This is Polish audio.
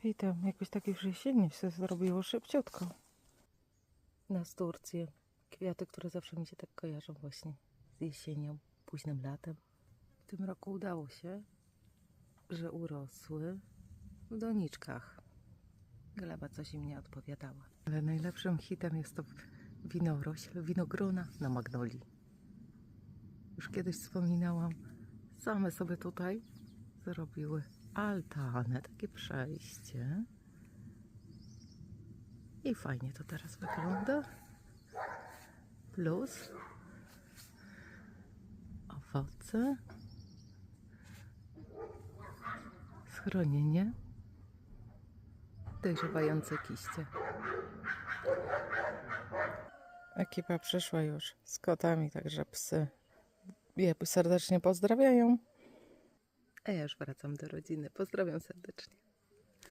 Witam. Jakoś takie wrzesiennie się zrobiło szybciutko. Na Turcję. Kwiaty, które zawsze mi się tak kojarzą właśnie z jesienią, późnym latem. W tym roku udało się, że urosły w doniczkach. Gleba coś im nie odpowiadała. Ale najlepszym hitem jest to winorośl, winogrona na magnolii. Już kiedyś wspominałam, same sobie tutaj zrobiły altanę, takie przejście. I fajnie to teraz wygląda. Plus owoce, schronienie, dojrzewające kiście. Ekipa przyszła już z kotami, także psy je serdecznie pozdrawiają. A ja już wracam do rodziny. Pozdrawiam serdecznie.